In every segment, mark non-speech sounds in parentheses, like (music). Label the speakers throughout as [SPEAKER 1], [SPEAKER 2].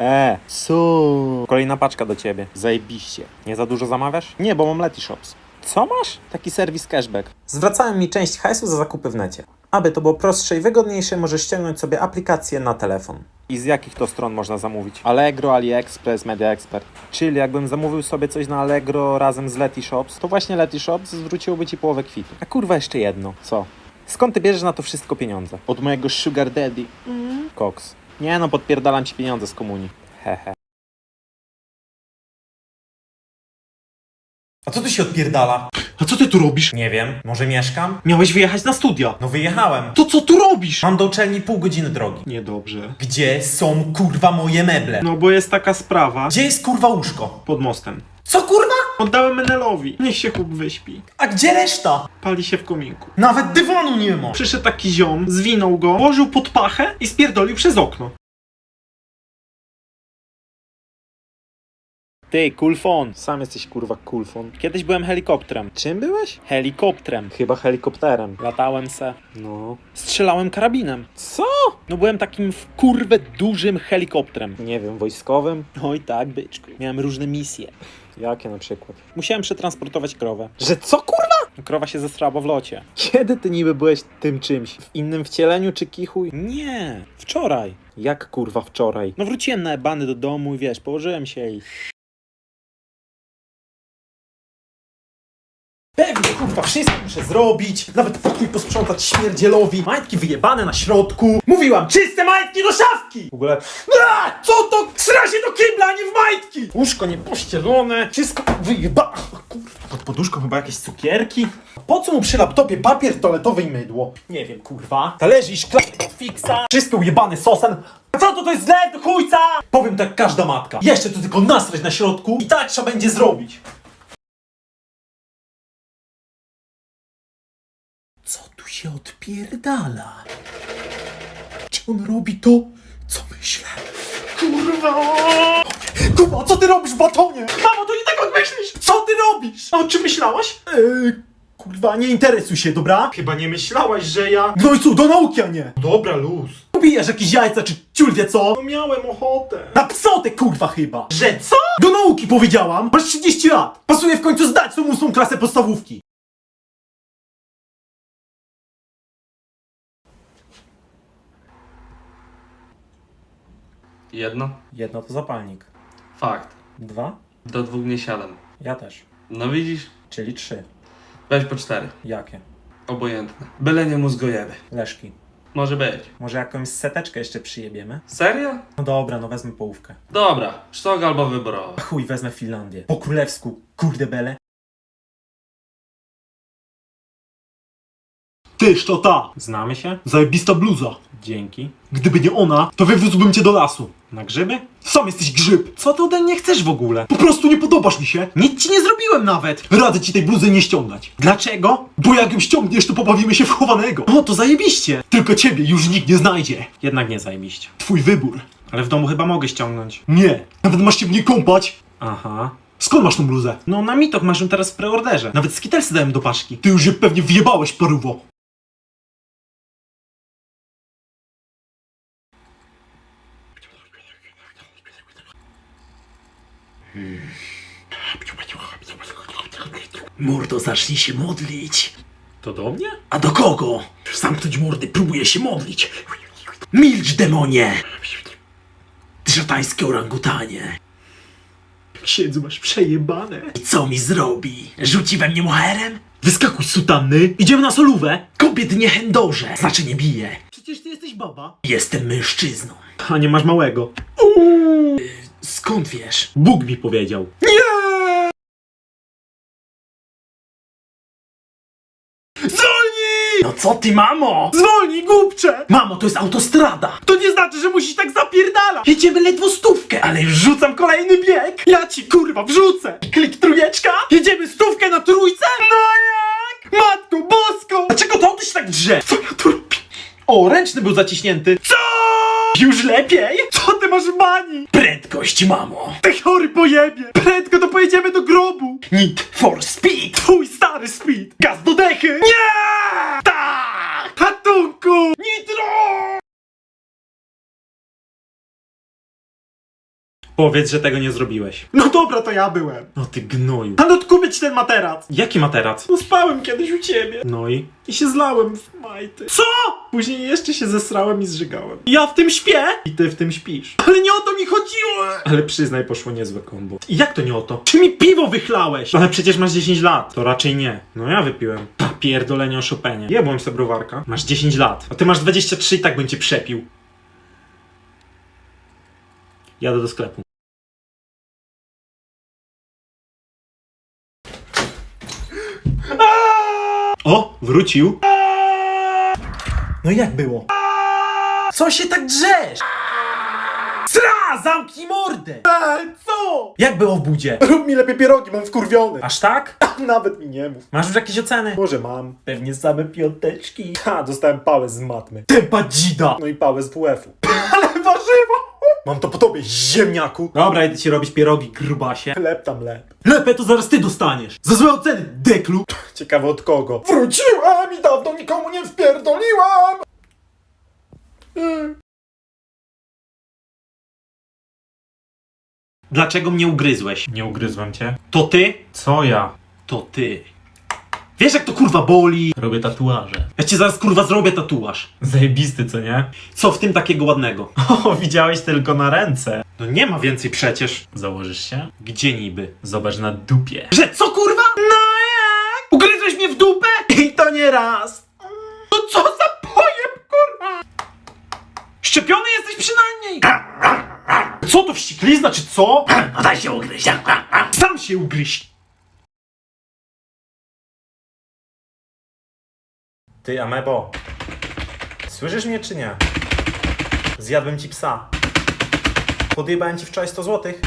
[SPEAKER 1] E, co? Kolejna paczka do ciebie. Zajebiście. Nie za dużo zamawiasz? Nie, bo mam Leti Shops. Co masz? Taki serwis cashback. Zwracałem mi część hajsu za zakupy w necie. Aby to było prostsze i wygodniejsze, możesz ściągnąć sobie aplikację na telefon. I z jakich to stron można zamówić? Allegro, AliExpress, Media Expert. Czyli jakbym zamówił sobie coś na Allegro razem z Leti Shops, to właśnie Leti Shops zwróciłoby ci połowę kwitu. A kurwa jeszcze jedno. Co? Skąd ty bierzesz na to wszystko pieniądze? Od mojego sugar daddy. Cox. Nie no, podpierdalam ci pieniądze z komunii. Hehe.
[SPEAKER 2] A co tu się odpierdala?
[SPEAKER 3] A co ty tu robisz?
[SPEAKER 2] Nie wiem, może mieszkam?
[SPEAKER 3] Miałeś wyjechać na studia.
[SPEAKER 2] No wyjechałem.
[SPEAKER 3] To co tu robisz?
[SPEAKER 2] Mam do uczelni pół godziny drogi.
[SPEAKER 3] Niedobrze.
[SPEAKER 2] Gdzie są kurwa moje meble?
[SPEAKER 3] No bo jest taka sprawa.
[SPEAKER 2] Gdzie jest kurwa łóżko?
[SPEAKER 3] Pod mostem.
[SPEAKER 2] Co kurwa?
[SPEAKER 3] Oddałem Menelowi. Niech się chłop wyśpi.
[SPEAKER 2] A gdzie reszta?
[SPEAKER 3] Pali się w kominku.
[SPEAKER 2] Nawet dywanu nie ma.
[SPEAKER 3] Przyszedł taki ziom, zwinął go, położył pod pachę i spierdolił przez okno.
[SPEAKER 1] Ty, kulfon. Sam jesteś kurwa kulfon. Kiedyś byłem helikopterem. Czym byłeś? Helikopterem. Chyba helikopterem. Latałem se. No. Strzelałem karabinem. Co? No byłem takim w kurwę dużym helikopterem. Nie wiem, wojskowym? Oj tak, byczku. Miałem różne misje. Jakie na przykład? Musiałem przetransportować krowę. Że co kurwa? Krowa się zesrała w locie. Kiedy ty niby byłeś tym czymś? W innym wcieleniu czy kichuj? Nie, wczoraj. Jak kurwa wczoraj? No wróciłem na ebany do domu i wiesz, położyłem się i...
[SPEAKER 2] Pewnie kurwa wszystko muszę zrobić. Nawet pokój posprzątać śmierdzielowi. Majtki wyjebane na środku. Mówiłam, czyste majtki do szafki. W ogóle, a, co to? Sra się do kibla, a nie w majtki. Łóżko niepościelone. Wszystko wyjeba... Kurwa. Pod poduszką chyba jakieś cukierki. Po co mu przy laptopie papier toaletowy i mydło? Nie wiem, kurwa. Talerze i szklanki fixa. Wszystko ujebane sosem. A co to to jest do chujca? Powiem tak każda matka. Jeszcze to tylko nasrać na środku i tak trzeba będzie zrobić. Co tu się odpierdala? Czy on robi to, co myślę? Kurwa! Kurwa, co ty robisz w batonie? Mamo, myślisz! Co ty robisz? A o czym myślałaś? Eee, kurwa, nie interesuj się, dobra?
[SPEAKER 3] Chyba nie myślałaś, że ja...
[SPEAKER 2] No i co, do nauki, a nie!
[SPEAKER 3] Dobra, luz.
[SPEAKER 2] Pobijasz jakieś jajca, czy ciul wie co?
[SPEAKER 3] No miałem ochotę.
[SPEAKER 2] Na psotę, kurwa, chyba!
[SPEAKER 3] Że co?
[SPEAKER 2] Do nauki powiedziałam! Masz 30 lat! Pasuje w końcu zdać tą ósmą klasę podstawówki!
[SPEAKER 4] Jedno?
[SPEAKER 1] Jedno to zapalnik.
[SPEAKER 4] Fakt.
[SPEAKER 1] Dwa?
[SPEAKER 4] Do dwóch nie siadam.
[SPEAKER 1] Ja też.
[SPEAKER 4] No widzisz?
[SPEAKER 1] Czyli trzy.
[SPEAKER 4] Weź po cztery.
[SPEAKER 1] Jakie?
[SPEAKER 4] Obojętne. Byle nie mózgojemy.
[SPEAKER 1] Leszki.
[SPEAKER 4] Może być.
[SPEAKER 1] Może jakąś seteczkę jeszcze przyjebiemy?
[SPEAKER 4] Serio?
[SPEAKER 1] No dobra, no wezmę połówkę.
[SPEAKER 4] Dobra. Sztok albo wyborowa.
[SPEAKER 1] Chuj, wezmę Finlandię. Po królewsku, kurde bele.
[SPEAKER 2] Tyż to ta!
[SPEAKER 1] Znamy się?
[SPEAKER 2] Zajebista bluza!
[SPEAKER 1] Dzięki.
[SPEAKER 2] Gdyby nie ona, to wywiózłbym cię do lasu.
[SPEAKER 1] Na grzyby?
[SPEAKER 2] Sam jesteś grzyb!
[SPEAKER 1] Co ty ode mnie chcesz w ogóle?
[SPEAKER 2] Po prostu nie podobasz mi się! Nic ci nie zrobiłem nawet! Radzę ci tej bluzy nie ściągać.
[SPEAKER 1] Dlaczego?
[SPEAKER 2] Bo jak ją ściągniesz, to pobawimy się w chowanego.
[SPEAKER 1] O, to zajebiście!
[SPEAKER 2] Tylko ciebie już nikt nie znajdzie.
[SPEAKER 1] Jednak nie zajebiście.
[SPEAKER 2] Twój wybór.
[SPEAKER 1] Ale w domu chyba mogę ściągnąć.
[SPEAKER 2] Nie. Nawet masz się w niej kąpać.
[SPEAKER 1] Aha.
[SPEAKER 2] Skąd masz tą bluzę?
[SPEAKER 1] No na mitok masz ją teraz w preorderze. Nawet skitelsy dałem do paczki.
[SPEAKER 2] Ty już je pewnie wjebałeś, paruwo.
[SPEAKER 5] Mordo, zacznij się modlić.
[SPEAKER 1] To do mnie?
[SPEAKER 5] A do kogo? Zamknąć mordy, próbuję się modlić. Milcz, demonie! Ty szatańskie orangutanie.
[SPEAKER 2] Księdzu, masz przejebane.
[SPEAKER 5] I co mi zrobi? Rzuci we mnie moherem?
[SPEAKER 2] Wyskakuj z sutanny. Idziemy na solówę.
[SPEAKER 5] Kobiet nie chędoże, znaczy nie bije.
[SPEAKER 2] Przecież ty jesteś baba.
[SPEAKER 5] Jestem mężczyzną.
[SPEAKER 1] A nie masz małego.
[SPEAKER 5] Skąd wiesz?
[SPEAKER 1] Bóg mi powiedział.
[SPEAKER 2] Zwolnij!
[SPEAKER 5] No co ty, mamo?
[SPEAKER 2] Zwolnij, głupcze!
[SPEAKER 5] Mamo, to jest autostrada.
[SPEAKER 2] To nie znaczy, że musisz tak zapierdalać.
[SPEAKER 5] Jedziemy ledwo stówkę, ale już
[SPEAKER 2] Wrzucam kolejny bieg! Ja ci kurwa wrzucę! Klik trójeczka! Jedziemy stówkę na trójce? No jak? Matko bosko! Dlaczego to ty się tak drze? Co ja tu robię? O, ręczny był zaciśnięty. Co? Już lepiej? Co ty masz w bani?
[SPEAKER 5] prędkość, mamo.
[SPEAKER 2] Ty chory pojebie! Prędko to pojedziemy do grobu!
[SPEAKER 5] Need for speed.
[SPEAKER 2] Twój stary speed! Gaz do dechy! Nie! Powiedz, że tego nie zrobiłeś.
[SPEAKER 3] No dobra, to ja byłem.
[SPEAKER 2] No ty gnoju.
[SPEAKER 3] Ale odkupię ci ten materac.
[SPEAKER 2] Jaki materac?
[SPEAKER 3] No spałem kiedyś u ciebie.
[SPEAKER 2] No i?
[SPEAKER 3] I się zlałem w majty. Co? Później jeszcze się zesrałem i zżygałem. Ja w tym śpię?
[SPEAKER 2] I ty w tym śpisz.
[SPEAKER 3] Ale nie o to mi chodziło!
[SPEAKER 2] Ale przyznaj, poszło niezłe kombo.
[SPEAKER 3] I jak to nie o to? Czy mi piwo wychlałeś?
[SPEAKER 2] Ale przecież masz 10 lat. To raczej nie. No ja wypiłem. Ta pierdolenie o Chopinie. Jebłem sobie browarka. Masz 10 lat. A ty masz 23 i tak bym cię przepił. Jadę do sklepu. O, wrócił.
[SPEAKER 3] No jak było? Co się tak drzesz? Sra! Zamknij mordę! Eee, co? Jak było w budzie?
[SPEAKER 2] Rób mi lepiej pierogi, mam wkurwiony.
[SPEAKER 3] Aż tak? (laughs)
[SPEAKER 2] Nawet mi nie mów.
[SPEAKER 3] Masz już jakieś oceny?
[SPEAKER 2] Może mam.
[SPEAKER 3] Pewnie same piąteczki.
[SPEAKER 2] Ha, dostałem pałę z matmy.
[SPEAKER 3] Tempa dzida!
[SPEAKER 2] No i pałę z WF-u. (laughs) Ale! Mam to po tobie, ziemniaku.
[SPEAKER 3] Dobra, idę ci robić pierogi, grubasie.
[SPEAKER 2] Lep tam lep.
[SPEAKER 3] Lepę to zaraz ty dostaniesz. Za złe oceny, deklu.
[SPEAKER 2] Ciekawe od kogo. Wróciłem i dawno nikomu nie wpierdoliłam!
[SPEAKER 3] Dlaczego mnie ugryzłeś?
[SPEAKER 2] Nie ugryzłem cię.
[SPEAKER 3] To ty?
[SPEAKER 2] Co ja?
[SPEAKER 3] To ty. Wiesz jak to kurwa boli?
[SPEAKER 2] Robię tatuaże.
[SPEAKER 3] Ja cię zaraz kurwa zrobię tatuaż.
[SPEAKER 2] Zajebisty, co nie?
[SPEAKER 3] Co w tym takiego ładnego? (laughs)
[SPEAKER 2] O, widziałeś tylko na ręce.
[SPEAKER 3] No nie ma więcej przecież.
[SPEAKER 2] Założysz się?
[SPEAKER 3] Gdzie niby?
[SPEAKER 2] Zobacz na dupie.
[SPEAKER 3] Że co kurwa? No jak? Ugryzłeś mnie w dupę?
[SPEAKER 2] I to nie raz.
[SPEAKER 3] No co za pojeb kurwa? Szczepiony jesteś przynajmniej. Co to wścieklizna czy co?
[SPEAKER 5] No daj się ugryźć.
[SPEAKER 3] Sam się ugryź.
[SPEAKER 2] Ty, Amebo. Słyszysz mnie czy nie? Zjadłem ci psa. Podjebałem ci wczoraj 100 złotych.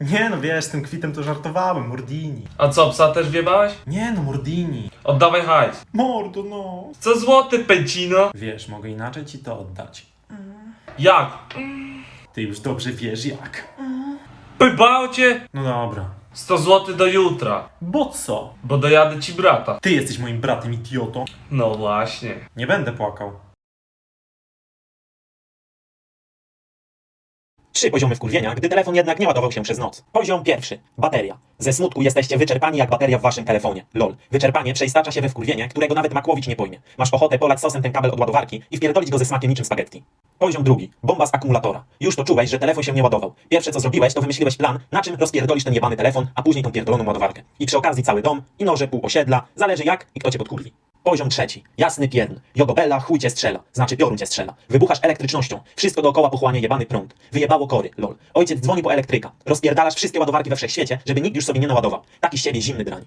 [SPEAKER 2] Nie no wiesz, z tym kwitem to żartowałem, Mordini.
[SPEAKER 4] A co, psa też wiebałeś?
[SPEAKER 2] Nie no, Mordini.
[SPEAKER 4] Oddawaj hajs.
[SPEAKER 2] Mordo no.
[SPEAKER 4] Co złoty, pęcino?
[SPEAKER 2] Wiesz, mogę inaczej ci to oddać.
[SPEAKER 4] Jak?
[SPEAKER 2] Ty już dobrze wiesz jak.
[SPEAKER 4] Pybał cię?
[SPEAKER 2] No dobra.
[SPEAKER 4] 100 zł do jutra,
[SPEAKER 2] Bo co?
[SPEAKER 4] bo dojadę ci brata.
[SPEAKER 2] Ty jesteś moim bratem, idioto.
[SPEAKER 4] No właśnie.
[SPEAKER 2] Nie będę płakał.
[SPEAKER 6] Trzy poziomy wkurwienia, gdy telefon jednak nie ładował się przez noc. Poziom pierwszy. Bateria. Ze smutku jesteście wyczerpani jak bateria w waszym telefonie. LOL. Wyczerpanie przeistacza się we wkurwienie, którego nawet Makłowicz nie pojmie. Masz ochotę polać sosem ten kabel od ładowarki i wpierdolić go ze smakiem niczym spaghetti. Poziom drugi. Bomba z akumulatora. Już to czułeś, że telefon się nie ładował. Pierwsze co zrobiłeś, to wymyśliłeś plan, na czym rozpierdolisz ten jebany telefon, a później tą pierdoloną ładowarkę. I przy okazji cały dom, i noże, pół osiedla, zależy jak i kto cię podkurwi. Poziom trzeci. Jasny pierdn. Jogobella chuj cię strzela. Znaczy piorun cię strzela. Wybuchasz elektrycznością. Wszystko dookoła pochłania jebany prąd. Wyjebało kory. Lol. Ojciec dzwoni po elektryka. Rozpierdalasz wszystkie ładowarki we wszechświecie, żeby nikt już sobie nie naładował. Taki z ciebie zimny drań.